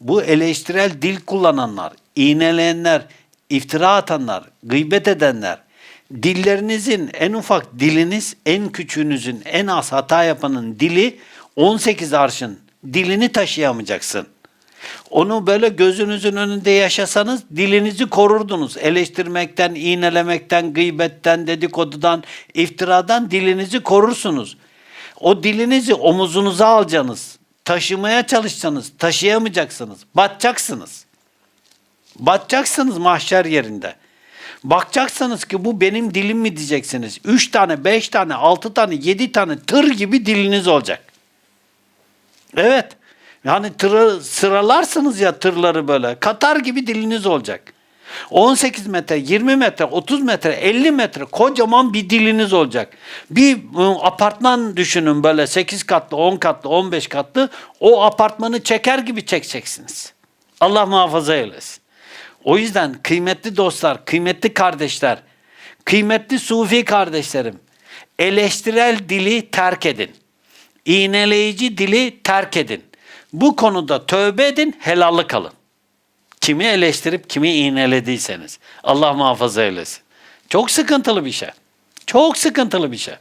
bu eleştirel dil kullananlar, iğneleyenler, iftira atanlar, gıybet edenler, dillerinizin en ufak diliniz, en küçüğünüzün, en az hata yapanın dili 18 arşın dilini taşıyamayacaksın. Onu böyle gözünüzün önünde yaşasanız dilinizi korurdunuz. Eleştirmekten, iğnelemekten, gıybetten, dedikodudan, iftiradan dilinizi korursunuz. O dilinizi omuzunuza alacaksınız. Taşımaya çalışsanız taşıyamayacaksınız. Batacaksınız. Batacaksınız mahşer yerinde. Bakacaksınız ki bu benim dilim mi diyeceksiniz. Üç tane, beş tane, altı tane, yedi tane tır gibi diliniz olacak. Evet. Yani tırı sıralarsınız ya tırları böyle. Katar gibi diliniz olacak. 18 metre, 20 metre, 30 metre, 50 metre kocaman bir diliniz olacak. Bir ı, apartman düşünün böyle 8 katlı, 10 katlı, 15 katlı. O apartmanı çeker gibi çekeceksiniz. Allah muhafaza eylesin. O yüzden kıymetli dostlar, kıymetli kardeşler, kıymetli sufi kardeşlerim, eleştirel dili terk edin. İğneleyici dili terk edin. Bu konuda tövbe edin, helallik kalın. Kimi eleştirip kimi iğnelediyseniz. Allah muhafaza eylesin. Çok sıkıntılı bir şey. Çok sıkıntılı bir şey.